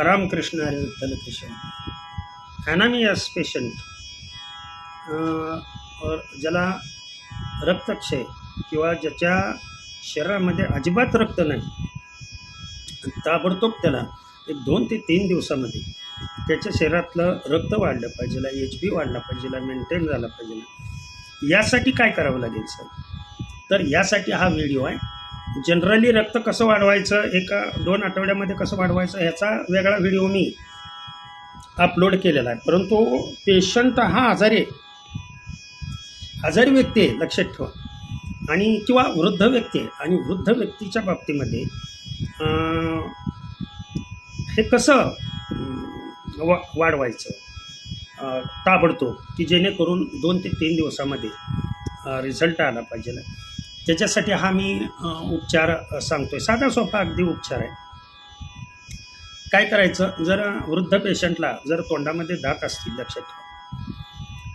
रामकृष्ण हरे विठ्ठल कृष्ण ॲनामियास पेशंट ज्याला रक्तक्षय किंवा ज्याच्या शरीरामध्ये अजिबात रक्त नाही. ताबडतोब त्याला एक दोन ते तीन दिवसामध्ये त्याच्या शरीरातलं रक्त वाढलं पाहिजे एच बी वाढला पाहिजे मेंटेन झाला पाहिजे. यासाठी काय करावं लागेल सर? तर यासाठी हा व्हिडिओ आहे. जनरली रक्त कसं वाढवायचं एका दोन आठवड्यामध्ये कसं वाढवायचं ह्याचा वेगळा व्हिडिओ मी अपलोड केलेला आहे. परंतु पेशंट हा आजारी आहे. आजारी व्यक्ती आहे लक्षात ठेवा. आणि किंवा वृद्ध व्यक्ती आहे. आणि वृद्ध व्यक्तीच्या बाबतीमध्ये हे कसं वा वाढवायचं? ताबडतोब की जेणेकरून दोन ते तीन दिवसामध्ये रिझल्ट आला पाहिजे. त्याच्यासाठी हा मी उपचार सांगतो सांगतोय. साधा सोपा अगदी उपचार आहे. काय करायचं? जर वृद्ध पेशंटला जर तोंडामध्ये दात असतील लक्षात ठेवा.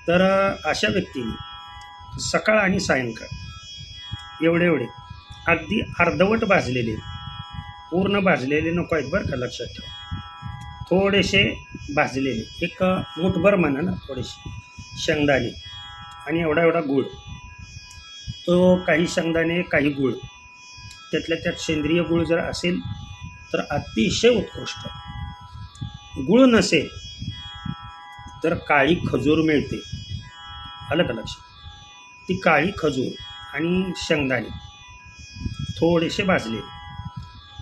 तर अशा व्यक्तीने सकाळ आणि सायंकाळ एवढे एवढे अगदी अर्धवट भाजलेले पूर्ण भाजलेले नको आहेत बरं का लक्षात ठेवा. थोडेसे भाजलेले एक मुठभर म्हणा ना थोडेसे शेंगदाणे आणि एवढा एवढा गूळ. तो काही शेंगदाणे काही गूळ. त्यातल्या त्यात सेंद्रिय गुळ जर असेल तर अतिशय उत्कृष्ट. गूळ नसेल तर काळी खजूर मिळते. आलं का लक्षात ती काळी खजूर आणि शेंगदाणे थोडेसे भाजले.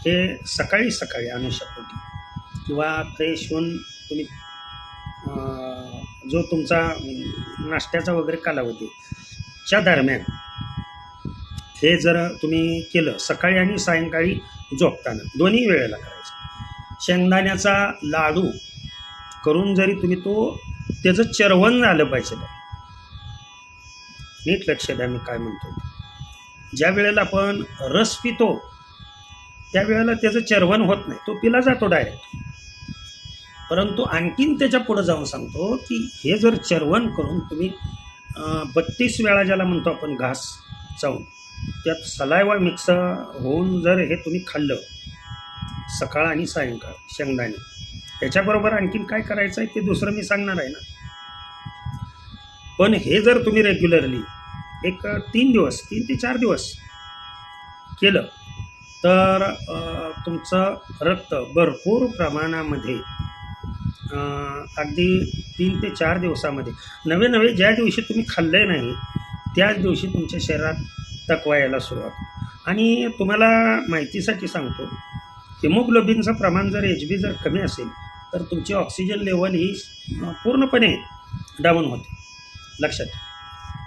हे सकाळी सकाळी अनुषापोटी किंवा फ्रेश होऊन तुम्ही जो तुमचा नाश्त्याचा वगैरे कालावधी च्या दरम्यान हे जर तुम्ही केलं सकाळी आणि सायंकाळी झोपताना दोन्ही वेळेला करायचं. शेंगदाण्याचा लाडू करून जरी तुम्ही तो त्याचं चरवण झालं पाहिजे. नीट लक्ष द्या मी काय म्हणतो. ज्या वेळेला आपण रस पितो त्यावेळेला त्याचं चरवण होत नाही. तो पिला जातो डायरेक्ट परंतु आणखीन त्याच्या पुढं जाऊन सांगतो की हे जर चरवण करून तुम्ही बत्तीस वेळा ज्याला म्हणतो आपण घास चावून त्यात सलायवा मिक्स होऊन जर हे तुम्ही खाल्लं सकाळ आणि सायंकाळ शेंगदाणे त्याच्याबरोबर आणखीन काय करायचं आहे ते दुसरं मी सांगणार आहे ना. पण हे जर तुम्ही रेग्युलरली एक तीन दिवस तीन ते चार दिवस केलं तर तुमचं रक्त भरपूर प्रमाणामध्ये अगदी तीन ते चार दिवसामध्ये नवे नवे ज्या दिवशी तुम्ही खाल्ले नाही त्याच दिवशी तुमच्या शरीरात तकवा यायला सुरुवात. आणि तुम्हाला माहितीसाठी सांगतो हिमोग्लोबिनचं प्रमाण जर एच बी जर कमी असेल तर तुमची ऑक्सिजन लेवल ही पूर्णपणे डाऊन होते लक्षात.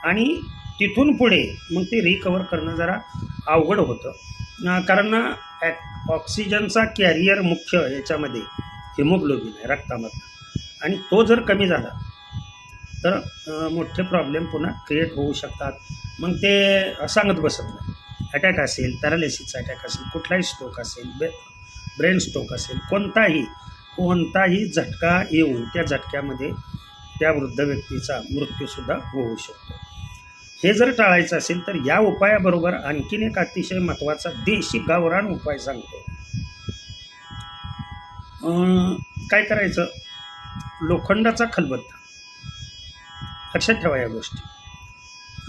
आणि तिथून पुढे मग ते रिकवर करणं जरा अवघड होतं. कारण ऑक्सिजनचा कॅरियर मुख्य याच्यामध्ये हिमोग्लोबिन आहे रक्तामधला. आणि तो जर कमी झाला तर मोठे प्रॉब्लेम पुन्हा क्रिएट होऊ शकतात. मग ते सांगत बसत नाही. अटॅक असेल पॅरालिसिसचा अटॅक असेल कुठलाही स्ट्रोक असेल बे ब्रेन स्ट्रोक असेल कोणताही कोणताही झटका येऊन त्या झटक्यामध्ये त्या वृद्ध व्यक्तीचा मृत्यूसुद्धा होऊ शकतो. हे जर टाळायचं असेल तर या उपायाबरोबर आणखीन एक अतिशय महत्त्वाचा देशी गावरान उपाय सांगतो. अं, काय करायचं? लोखंडाचा खलबत्ता. लक्षात ठेवा या गोष्टी.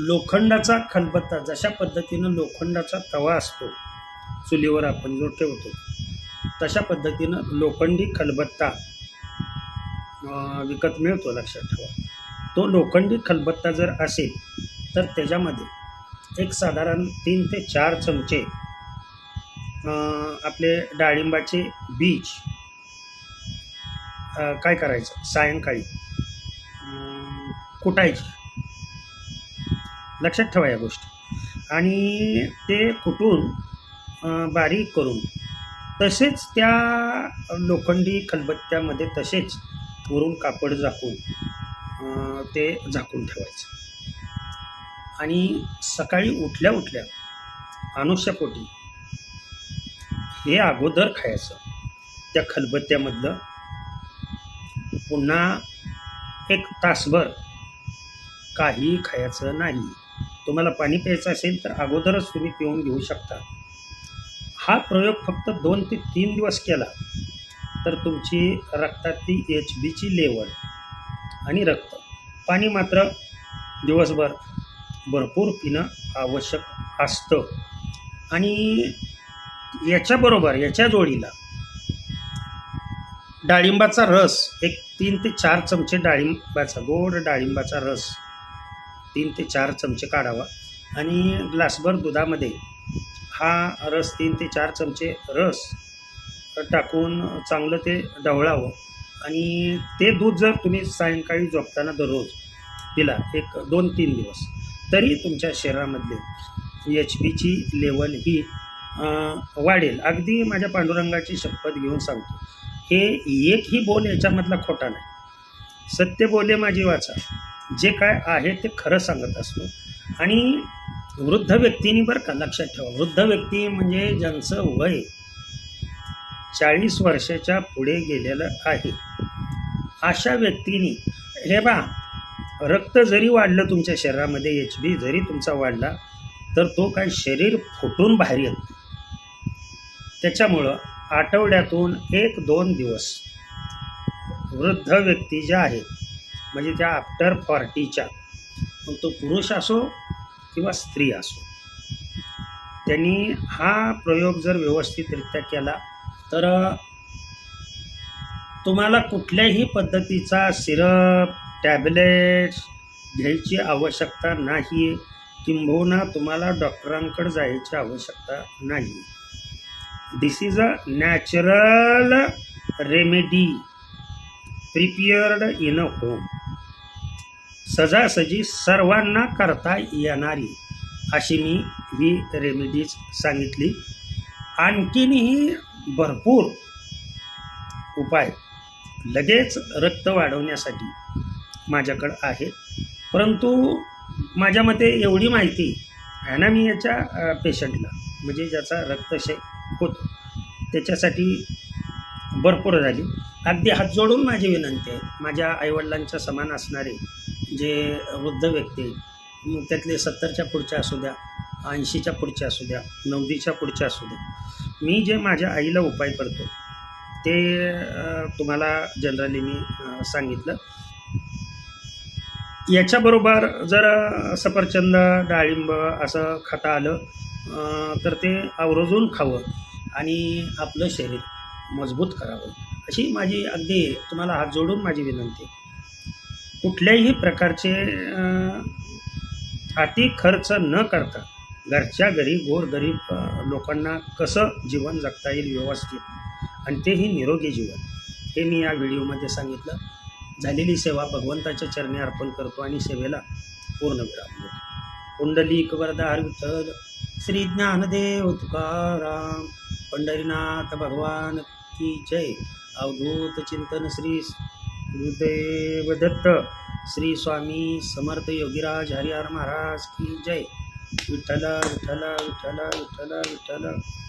लोखंडाचा खलबत्ता जशा पद्धतीनं लोखंडाचा तवा असतो चुलीवर आपण जो ठेवतो तशा पद्धतीनं लोखंडी खलबत्ता विकत मिळतो लक्षात ठेवा. तो लोखंडी खलबत्ता जर असेल तर त्याच्यामध्ये एक साधारण तीन ते चार चमचे आपले डाळिंबाचे बीज काय करायचं? सायंकाळी अं, कुटायची. लक्षात ठेवा या गोष्टी. आणि ते कुटून बारीक करून तसेच त्या लोखंडी खलबत्त्यामध्ये तसेच वरून कापड झाकून अं, ते झाकून ठेवायचं. आणि सकाळी उठल्या उठल्या अनुष्यापोटी हे अगोदर खायचं. त्या खलबत्त्यामधलं पुन्हा एक तासभर काही खायचं नाही. तुम्हाला पाणी प्यायचं असेल तर अगोदरच तुम्ही पिऊन घेऊ शकता. हा प्रयोग फक्त दोन ते तीन दिवस केला तर तुमची रक्तातली एच बीची लेवल आणि रक्त पाणी मात्र दिवसभर भरपूर पिणं आवश्यक असतं. आणि याच्याबरोबर याच्या जोडीला डाळिंबाचा रस एक तीन ते चार चमचे डाळिंबाचा गोड डाळिंबाचा रस तीन ते चार चमचे काढावा. आणि ग्लासभर दुधामध्ये हा रस तीन ते चार चमचे रस टाकून चांगलं ते ढवळावं. आणि ते दूध जर तुम्ही सायंकाळी झोपताना दररोज दिला एक दोन तीन दिवस तरी तुमच्या शरीरामधले एच बीची लेवल ही वाढेल. अगदी माझ्या पांडुरंगाची शपथ घेऊन सांगतो. हे एकही बोल याच्यामधला खोटा नाही. सत्य बोले माझी वाचा. जे काय आहे ते खरं सांगत असतो. आणि वृद्ध व्यक्तींनी बरं का लक्षात ठेवा. वृद्ध व्यक्ती म्हणजे ज्यांचं वय चाळीस वर्षाच्या पुढे गेलेलं आहे. अशा व्यक्तींनी हे बा रक्त जरी वाढलं तुमच्या शरीरामध्ये एच बी जरी तुमचा वाढला तर तो काय शरीर फुटून बाहेर येत त्याच्यामुळं आठवड्यातून एक दोन दिवस वृद्ध व्यक्ती ज्या आहेत म्हणजे त्या आफ्टर फॉर्टीच्या मग तो पुरुष असो किंवा स्त्री असो. त्यांनी हा प्रयोग जर व्यवस्थितरित्या केला तर तुम्हाला कुठल्याही पद्धतीचा सिरप टॅबलेट्स घ्यायची आवश्यकता नाही किंबहुना तुम्हाला डॉक्टरांकडे जायची आवश्यकता नाही. This is a natural remedy prepared in a home सजासजी सर्वांना करता येणारी अशी मी ही रेमेडीज सांगितली. आणखीनही भरपूर उपाय लगेच रक्त वाढवण्यासाठी माझ्याकडं आहेत. परंतु माझ्या मते एवढी माहिती ॲनामियाच्या पेशंटला म्हणजे ज्याचा रक्तक्षय होतो त्याच्यासाठी भरपूर झाली. अगदी हात जोडून माझी विनंती आहे. माझ्या आईवडिलांच्या समान असणारे जे वृद्ध व्यक्ती मग त्यातले सत्तरच्या पुढच्या असू द्या ऐंशीच्या पुढच्या असू द्या नव्वदीच्या पुढच्या असू द्या. मी जे माझ्या आईला उपाय करतो ते तुम्हाला जनरली मी सांगितलं. याच्याबरोबर जर सफरचंद डाळिंब असं खाता आलं तर ते आवर्जून खावं आणि आपलं शरीर मजबूत करावं. अशी माझी अगदी तुम्हाला हात जोडून माझी विनंती आहे. कुठल्याही प्रकारचे अति खर्च न करता घरच्या घरी गोरगरीब लोकांना कसं जीवन जगता येईल व्यवस्थित आणि तेही निरोगी जीवन. हे मी या व्हिडिओमध्ये सांगितलं. झालेली सेवा भगवंताच्या चरणी अर्पण करतो आणि सेवेला पूर्ण विराम देतो. कुंडलिक वरदार विठ्ठल श्री ज्ञानदेव तुकाराम पंढरीनाथ भगवान की जय. अवधूत चिंतन श्री गुरुदेव दत्त श्री स्वामी समर्थ योगीराज हरिहर महाराज की जय. विठ्ठला विठ्ठला विठ्ठला विठ्ठला विठ्ठला.